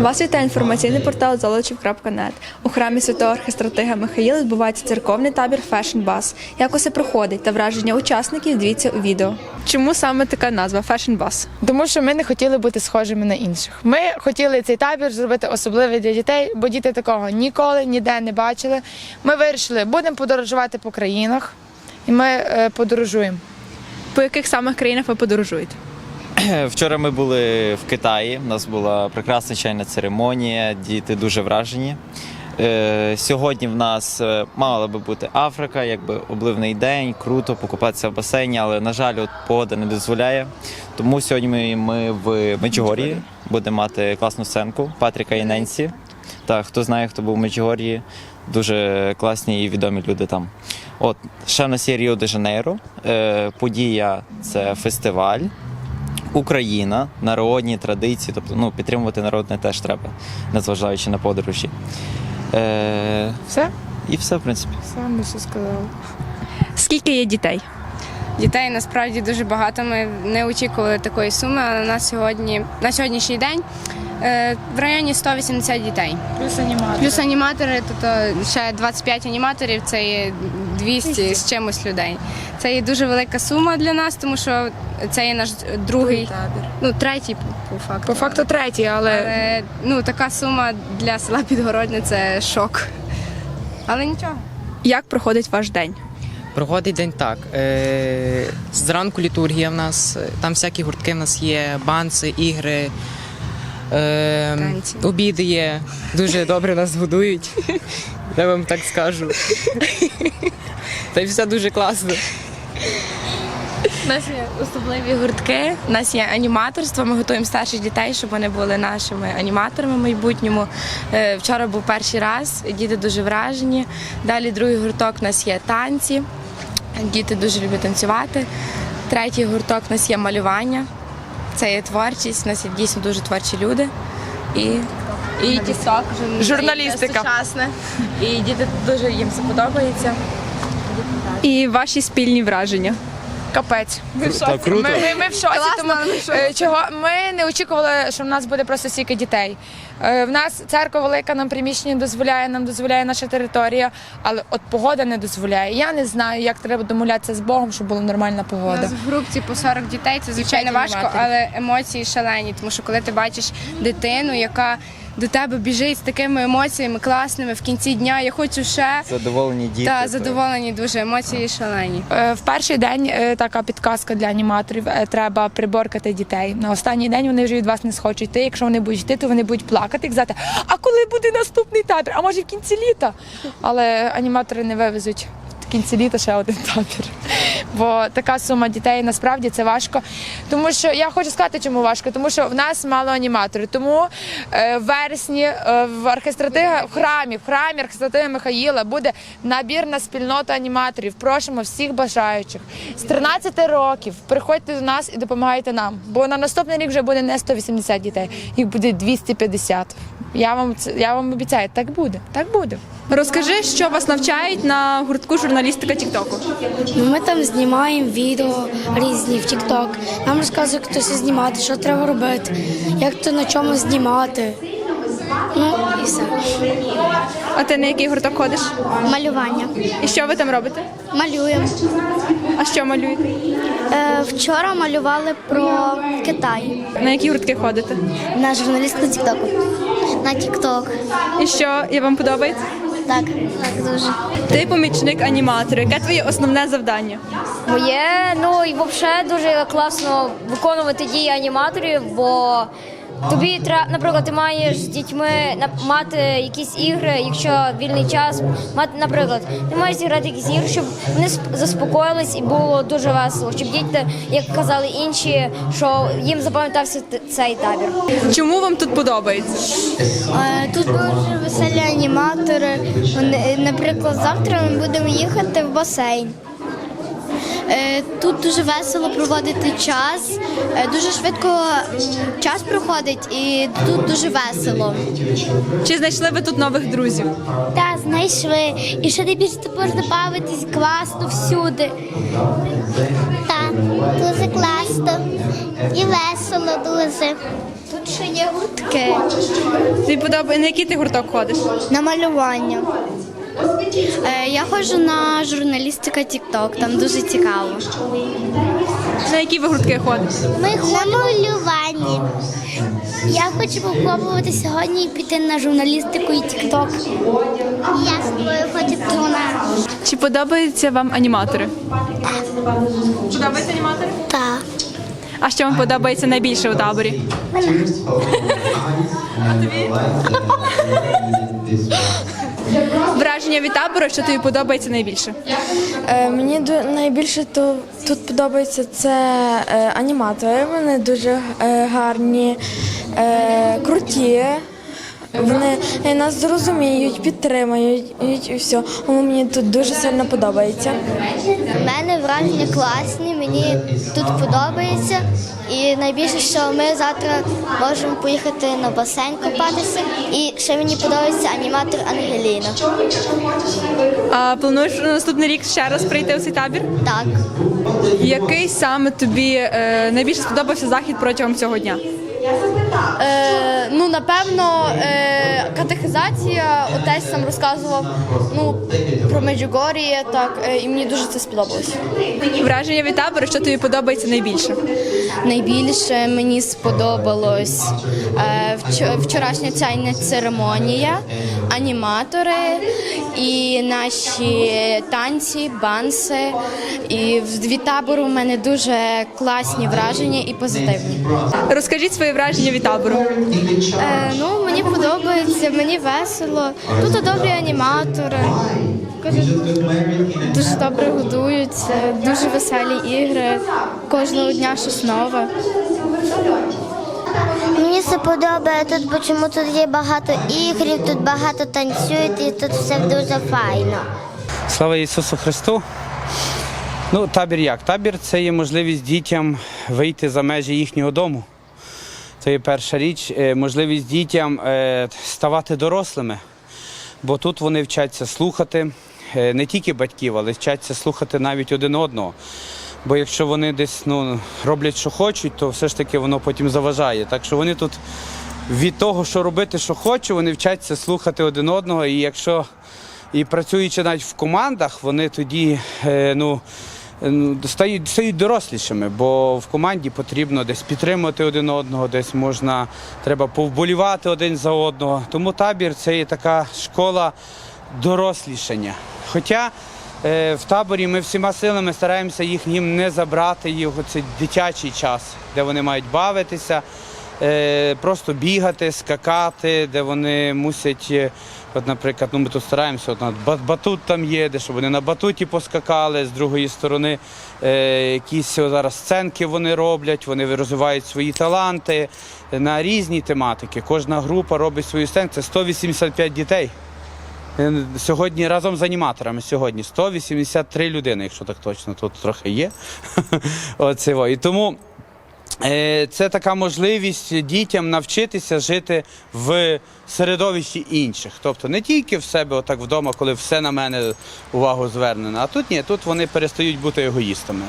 Вас вітає інформаційний портал золочів.нет. У храмі святого архистратига Михаїла відбувається церковний табір Fashion Bus. Як усе проходить та враження учасників, дивіться у відео. Чому саме така назва Fashion Bus? Тому що ми не хотіли бути схожими на інших. Ми хотіли цей табір зробити особливий для дітей, бо діти такого ніколи ніде не бачили. Ми вирішили, будемо подорожувати по країнах, і ми е, подорожуємо. По яких самих країнах ви подорожуєте? Вчора ми були в Китаї. У нас була прекрасна чайна церемонія, діти дуже вражені. Е, Сьогодні в нас е, мала би бути Африка, якби обливний день, круто покупатися в басейні, але на жаль, от погода не дозволяє. Тому сьогодні ми, ми в Меджугор'ї будемо мати класну сценку Патріка і Ненсі. Так, хто знає, хто був в Меджугор'ї, дуже класні і відомі люди там. От ще в нас є Ріо де Жанейро. Е, Подія це фестиваль. Україна, народні традиції, тобто ну, підтримувати народне теж треба, незважаючи на подорожі. Е, Все? і все, в принципі. Саме все сказала. Скільки є дітей? Дітей насправді дуже багато. Ми не очікували такої суми, але на сьогодні на сьогоднішній день е, в районі 180 дітей. Плюс аніматор. Плюс аніматори, тобто ще 25 аніматорів, це є 200 з чимось людей. Це є дуже велика сума для нас, тому що це є наш другий, табір. ну третій по- по факту. По факту третій, але Але ну така сума для села Підгородне це шок. Але нічого. Як проходить ваш день? Проходить день так. Е, зранку літургія в нас, е, там всякі гуртки в нас є, банси, ігри, е, Танці. обіди є. Дуже добре нас годують. Я вам так скажу. Та й все дуже класно. У нас є особливі гуртки, у нас є аніматорство. Ми готуємо старших дітей, щоб вони були нашими аніматорами в майбутньому. Е, Вчора був перший раз, діти дуже вражені. Далі другий гурток у нас є танці. Діти дуже люблять танцювати. Третій гурток у нас є малювання. Це є творчість. У нас є дійсно дуже творчі люди. І, і тікток, Журналістика. І діти дуже їм це подобається. І ваші спільні враження? капець. Ми в Круто, шоці. круто. Ми, ми, ми в шоці, тому е, чого ми не очікували, що в нас буде просто стільки дітей. Е, В нас церква велика, нам приміщення дозволяє, нам дозволяє наша територія, але от погода не дозволяє. Я не знаю, як треба домовлятися з Богом, щоб була нормальна У погода. нас в групці по 40 дітей це звичайно важко, але емоції шалені. Тому що коли ти бачиш дитину, яка до тебе біжить з такими емоціями класними в кінці дня, я хочу ще Задоволені діти. та задоволені дуже емоції шалені. Е, В перший день е, така підказка для аніматорів. е, Треба приборкати дітей. На останній день вони вже від вас не схочуть йти. Якщо вони будуть йти, то вони будуть плакати і казати, а коли буде наступний табір? А може в кінці літа? Але аніматори не вивезуть в кінці літа ще один табір. Бо така сума дітей насправді це важко. Тому що я хочу сказати, чому важко, тому що в нас мало аніматорів. Тому е, в вересні е, в архистратига в храмі, в храмі архистратига Михаїла буде набірна спільнота аніматорів. Просимо всіх бажаючих з 13 років. Приходьте до нас і допомагайте нам. Бо на наступний рік вже буде не 180 дітей, їх буде 250. Я вам я вам обіцяю, так буде. Так буде. Розкажи, що вас навчають на гуртку журналістика Тіктоку. Ми там знімаємо відео різні в TikTok. Нам розказує, то знімати, що треба робити, як то на чому знімати. Ну і все. А ти на який гурток ходиш? Малювання. І що ви там робите? Малюємо. А що малюєте? Е, вчора малювали про Китай. На які гуртки ходите? На журналістку TikTok. На TikTok. І що і вам подобається? Так, так дуже. Ти помічник аніматора. Яке твоє основне завдання? Моє, ну і взагалі дуже класно виконувати дії аніматорів, бо тобі треба, наприклад, ти маєш з дітьми на- мати якісь ігри, якщо вільний час, мати, наприклад, ти маєш зіграти якісь ігри, щоб вони сп- заспокоїлись і було дуже весело, щоб діти, як казали інші, що їм запам'ятався цей табір. Чому вам тут подобається? Е, Тут дуже веселі аніматори. Наприклад, завтра ми будемо їхати в басейн. Е, Тут дуже весело проводити час, Е, дуже швидко час проходить і тут дуже весело. Чи знайшли ви тут нових друзів? Так, знайшли. І ще найбільше тут можна бавитись класно всюди. Так, дуже класно і весело дуже. Тут ще є гуртки. Тобі подобає, на який ти гурток ходиш? На малювання. Е, Я ходжу на журналістика TikTok, там дуже цікаво. На які ви гуртки ходите? Ми ходимо на малюванні. Я хочу спробувати сьогодні піти на журналістику і TikTok. Я з тобою хочу на. Чи подобаються вам аніматори? Подобаються аніматори? Так. А що вам подобається найбільше у таборі? Враження від табору, що тобі подобається найбільше? Е, Мені найбільше тут подобається це е, аніматори. Вони дуже е, гарні, е, круті. Вони нас зрозуміють, підтримують і все. Тому мені тут дуже сильно подобається. У мене враження класні, мені тут подобається. І найбільше, що ми завтра можемо поїхати на басейн купатися. І ще мені подобається аніматор Ангеліна. А плануєш на наступний рік ще раз прийти у цей табір? Так. Який саме тобі е, найбільше сподобався захід протягом цього дня? Е, ну, напевно, е, катехизація, отець там розказував ну, про Меджугорі, так, е, і мені дуже це сподобалось. Враження від табору, що тобі подобається найбільше? Найбільше мені сподобалось е, вчо- вчорашня чайна церемонія, аніматори і наші танці, банси. І від табору в мене дуже класні враження і позитивні. Розкажіть свої враження від табору. Е, ну, мені подобається, мені весело. Тут добрі аніматори. Дуже добре годуються, дуже веселі ігри. Кожного дня щось нове. Мені це подобає тут, бо чому тут є багато ігрів, тут багато танцюють і тут все дуже файно. Слава Ісусу Христу! Ну, табір як? Табір це є можливість дітям вийти за межі їхнього дому. Це є перша річ. Е, Можливість дітям е, ставати дорослими, бо тут вони вчаться слухати е, не тільки батьків, але вчаться слухати навіть один одного. Бо якщо вони десь ну, роблять, що хочуть, то все ж таки воно потім заважає. Так що вони тут від того, що робити, що хочуть, вони вчаться слухати один одного. І якщо і працюючи навіть в командах, вони тоді е, ну, е, ну, стають, стають дорослішими, бо в команді потрібно десь підтримувати один одного, десь можна треба повболівати один за одного. Тому табір це є така школа дорослішання. Хоча в таборі ми всіма силами стараємося їх їм не забрати, їх оцей дитячий час, де вони мають бавитися, е, просто бігати, скакати, де вони мусять. е, От, наприклад, ну ми тут стараємося, от, батут там є, де щоб вони на батуті поскакали, з другої сторони е, якісь зараз сценки вони роблять, вони розвивають свої таланти на різні тематики. Кожна група робить свою сценку. Це 185 дітей. Е, Сьогодні разом з аніматорами сьогодні 183 людини, якщо так точно, тут трохи є. Оце, во. І тому е, це така можливість дітям навчитися жити в середовищі інших. Тобто не тільки в себе отак вдома, коли все на мене увагу звернено, а тут ні, тут вони перестають бути егоїстами.